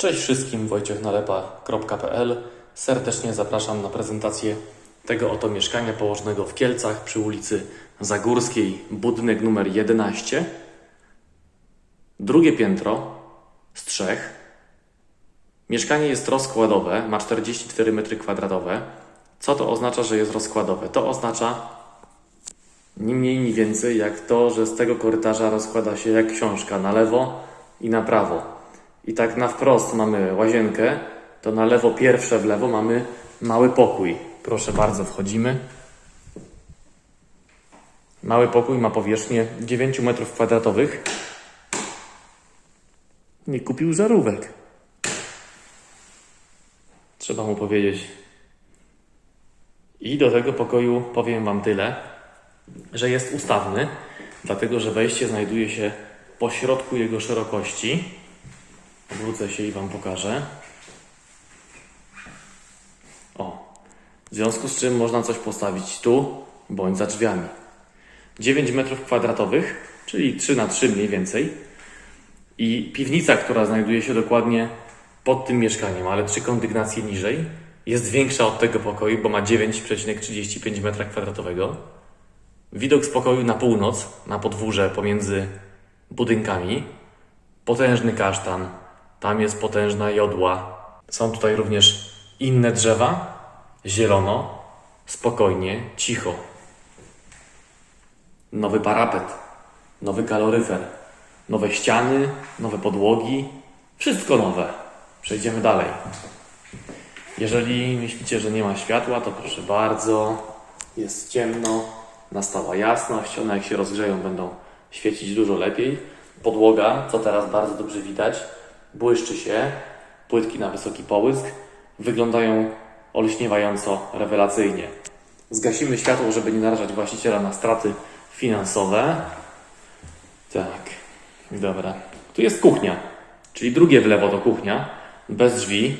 Cześć wszystkim, wojciechnalepa.pl. Serdecznie zapraszam na prezentację tego oto mieszkania położonego w Kielcach przy ulicy Zagórskiej, budynek numer 11. Drugie piętro z trzech. Mieszkanie jest rozkładowe, ma 44 m2. Co to oznacza, że jest rozkładowe? To oznacza ni mniej, ni więcej jak to, że z tego korytarza rozkłada się jak książka na lewo i na prawo. I tak na wprost mamy łazienkę, to na lewo pierwsze w lewo mamy mały pokój. Proszę bardzo, wchodzimy. Mały pokój ma powierzchnię 9 metrów kwadratowych. Nie kupił żarówek. Trzeba mu powiedzieć. I do tego pokoju powiem Wam tyle, że jest ustawny, dlatego że wejście znajduje się po środku jego szerokości. Odwrócę się i Wam pokażę. O. W związku z czym można coś postawić tu bądź za drzwiami. 9 metrów kwadratowych, czyli 3 na 3 mniej więcej. I piwnica, która znajduje się dokładnie pod tym mieszkaniem, ale trzy kondygnacje niżej, jest większa od tego pokoju, bo ma 9,35 metra kwadratowego. Widok z pokoju na północ, na podwórze pomiędzy budynkami. Potężny kasztan, tam jest potężna jodła. Są tutaj również inne drzewa, zielono, spokojnie, cicho. Nowy parapet, nowy kaloryfer, nowe ściany, nowe podłogi, wszystko nowe. Przejdziemy dalej. Jeżeli myślicie, że nie ma światła, to proszę bardzo, jest ciemno, nastała jasność, one jak się rozgrzeją będą świecić dużo lepiej. Podłoga, co teraz bardzo dobrze widać, błyszczy się, płytki na wysoki połysk, wyglądają olśniewająco rewelacyjnie. Zgasimy światło, żeby nie narażać właściciela na straty finansowe. Tak, dobra. Tu jest kuchnia, czyli drugie w lewo to kuchnia, bez drzwi,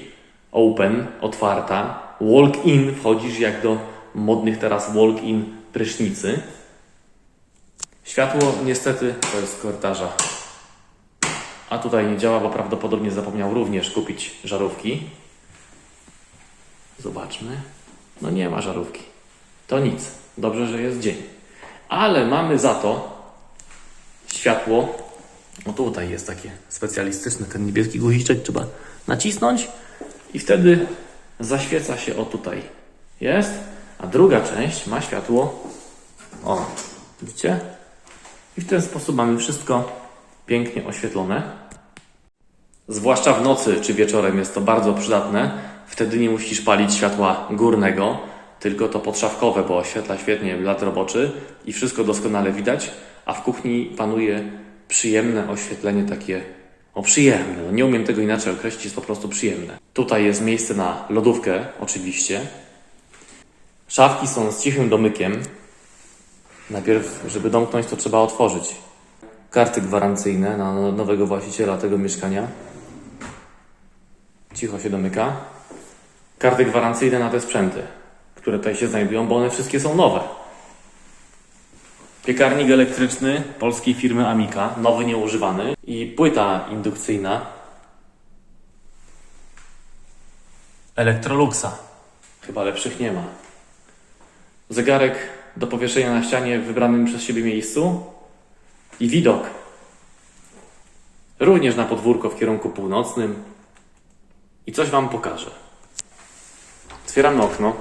open, otwarta, walk-in, wchodzisz jak do modnych teraz walk-in prysznicy. Światło niestety to jest korytarza. A tutaj nie działa, bo prawdopodobnie zapomniał również kupić żarówki. Zobaczmy. No nie ma żarówki. To nic. Dobrze, że jest dzień. Ale mamy za to światło. O tutaj jest takie specjalistyczne. Ten niebieski guziczek trzeba nacisnąć i wtedy zaświeca się o tutaj. Jest. A druga część ma światło. O, widzicie? I w ten sposób mamy wszystko pięknie oświetlone. Zwłaszcza w nocy czy wieczorem jest to bardzo przydatne. Wtedy nie musisz palić światła górnego, tylko to podszawkowe, bo oświetla świetnie blat roboczy i wszystko doskonale widać, a w kuchni panuje przyjemne oświetlenie takie, o przyjemne, no nie umiem tego inaczej określić, jest po prostu przyjemne. Tutaj jest miejsce na lodówkę, oczywiście. Szafki są z cichym domykiem. Najpierw, żeby domknąć, to trzeba otworzyć. Karty gwarancyjne na nowego właściciela tego mieszkania. Cicho się domyka. Karty gwarancyjne na te sprzęty, które tutaj się znajdują, bo one wszystkie są nowe. Piekarnik elektryczny polskiej firmy Amica, nowy, nieużywany. I płyta indukcyjna Electroluxa. Chyba lepszych nie ma. Zegarek do powieszenia na ścianie w wybranym przez siebie miejscu i widok. Również na podwórko w kierunku północnym. I coś Wam pokażę. Otwieramy okno.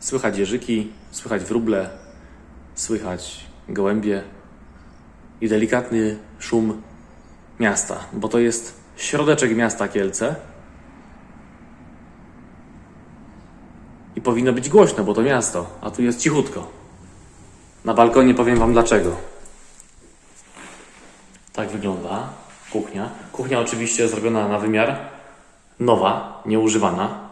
Słychać jeżyki, słychać wróble, słychać gołębie i delikatny szum miasta, bo to jest środeczek miasta Kielce. I powinno być głośno, bo to miasto, a tu jest cichutko. Na balkonie powiem Wam dlaczego. Tak wygląda kuchnia. Kuchnia oczywiście zrobiona na wymiar. Nowa, nieużywana.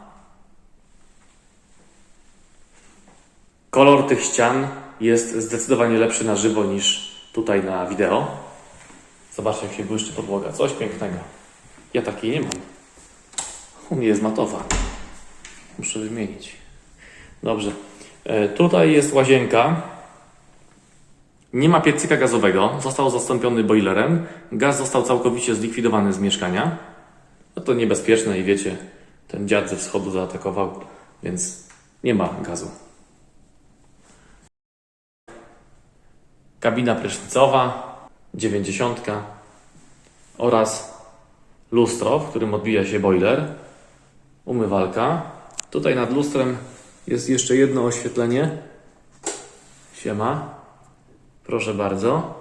Kolor tych ścian jest zdecydowanie lepszy na żywo niż tutaj na wideo. Zobaczcie, jak się błyszczy podłoga. Coś pięknego. Ja takiej nie mam. U mnie jest matowa. Muszę wymienić. Dobrze. E, Tutaj jest łazienka. Nie ma piecyka gazowego, został zastąpiony boilerem. Gaz został całkowicie zlikwidowany z mieszkania. No to niebezpieczne i wiecie, ten dziad ze wschodu zaatakował, więc nie ma gazu. Kabina prysznicowa, 90 oraz lustro, w którym odbija się boiler, umywalka. Tutaj nad lustrem jest jeszcze jedno oświetlenie. Siema. Proszę bardzo.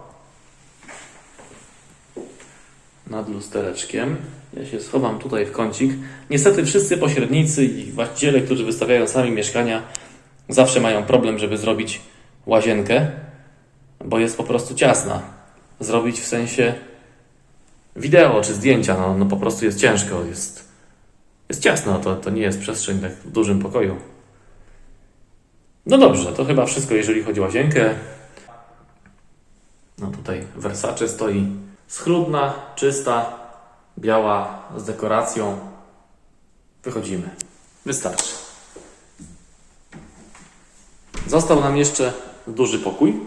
Nad lustereczkiem. Ja się schowam tutaj w kącik. Niestety wszyscy pośrednicy i właściciele, którzy wystawiają sami mieszkania, zawsze mają problem, żeby zrobić łazienkę, bo jest po prostu ciasna. Zrobić w sensie wideo czy zdjęcia, no, no po prostu jest ciężko, jest, jest ciasno, to, to nie jest przestrzeń tak w dużym pokoju. No dobrze, to chyba wszystko, jeżeli chodzi o łazienkę. No tutaj Versace stoi schludna, czysta, biała, z dekoracją. Wychodzimy. Wystarczy. Został nam jeszcze duży pokój.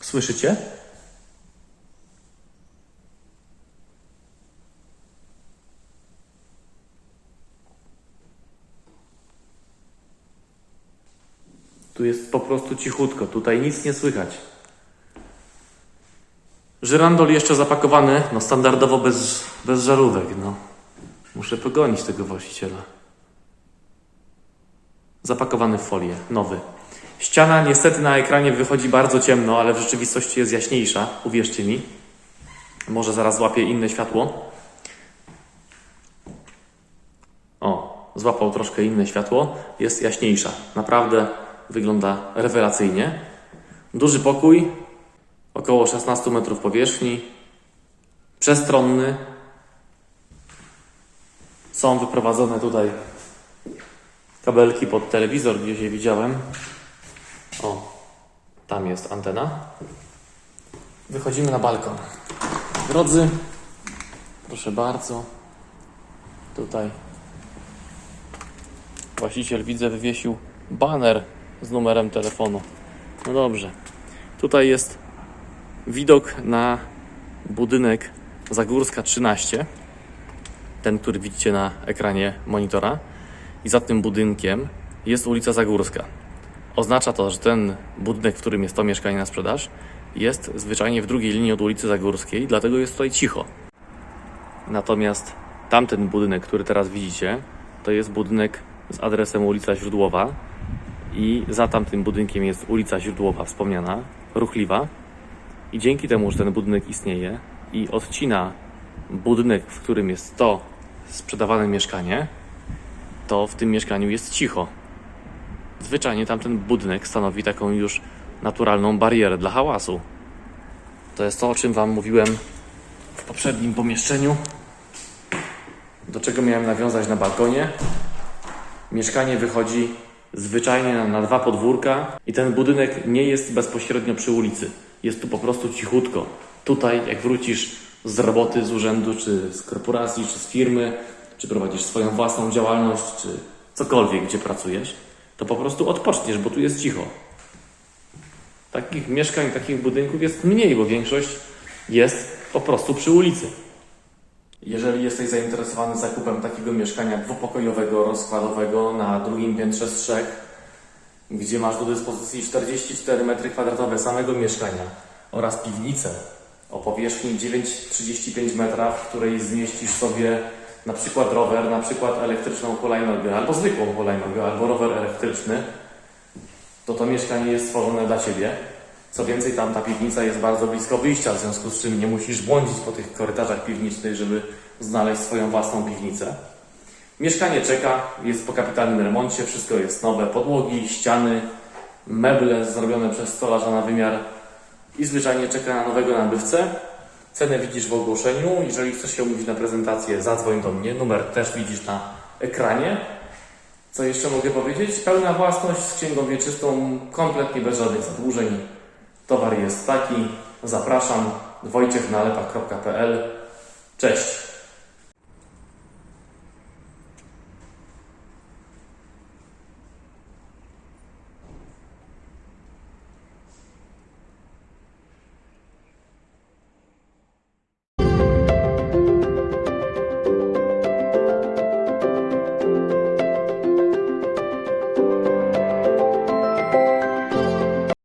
Słyszycie? Tu jest po prostu cichutko, tutaj nic nie słychać. Żyrandol jeszcze zapakowany, no standardowo bez, bez żarówek, no. Muszę pogonić tego właściciela. Zapakowany w folię, nowy. Ściana niestety na ekranie wychodzi bardzo ciemno, ale w rzeczywistości jest jaśniejsza, uwierzcie mi. Może zaraz złapie inne światło. O, złapał troszkę inne światło, jest jaśniejsza. Naprawdę wygląda rewelacyjnie. Duży pokój, około 16 metrów powierzchni, przestronny. Są wyprowadzone tutaj kabelki pod telewizor, gdzieś je widziałem. O, tam jest antena. Wychodzimy na balkon. Drodzy, proszę bardzo. Tutaj właściciel widzę wywiesił baner z numerem telefonu. No dobrze. Tutaj jest widok na budynek Zagórska 13. Ten, który widzicie na ekranie monitora. I za tym budynkiem jest ulica Zagórska. Oznacza to, że ten budynek, w którym jest to mieszkanie na sprzedaż, jest zwyczajnie w drugiej linii od ulicy Zagórskiej, dlatego jest tutaj cicho. Natomiast tamten budynek, który teraz widzicie, to jest budynek z adresem ulica Źródłowa i za tamtym budynkiem jest ulica Źródłowa wspomniana, ruchliwa. I dzięki temu, że ten budynek istnieje i odcina budynek, w którym jest to sprzedawane mieszkanie, to w tym mieszkaniu jest cicho. Zwyczajnie tamten budynek stanowi taką już naturalną barierę dla hałasu. To jest to, o czym Wam mówiłem w poprzednim pomieszczeniu. Do czego miałem nawiązać na balkonie. Mieszkanie wychodzi zwyczajnie na, na dwa podwórka i ten budynek nie jest bezpośrednio przy ulicy. Jest tu po prostu cichutko. Tutaj, jak wrócisz z roboty, z urzędu, czy z korporacji, czy z firmy, czy prowadzisz swoją własną działalność, czy cokolwiek, gdzie pracujesz, to po prostu odpoczniesz, bo tu jest cicho. Takich mieszkań, takich budynków jest mniej, bo większość jest po prostu przy ulicy. Jeżeli jesteś zainteresowany zakupem takiego mieszkania dwupokojowego, rozkładowego na drugim piętrze z trzech, gdzie masz do dyspozycji 44 m2 samego mieszkania oraz piwnicę o powierzchni 9,35 metra, w której zmieścisz sobie na przykład rower, na przykład elektryczną hulajnogę, albo zwykłą hulajnogę, albo rower elektryczny, to to mieszkanie jest stworzone dla Ciebie. Co więcej, tam ta piwnica jest bardzo blisko wyjścia, w związku z czym nie musisz błądzić po tych korytarzach piwniczych, żeby znaleźć swoją własną piwnicę. Mieszkanie czeka, jest po kapitalnym remoncie, wszystko jest nowe, podłogi, ściany, meble zrobione przez stolarza na wymiar i zwyczajnie czeka na nowego nabywcę. Cenę widzisz w ogłoszeniu. Jeżeli chcesz się umówić na prezentację, zadzwoń do mnie. Numer też widzisz na ekranie. Co jeszcze mogę powiedzieć? Pełna własność z księgą wieczystą, kompletnie bez żadnych zadłużeń. Towar jest taki. Zapraszam. wojciechnalepach.pl Cześć.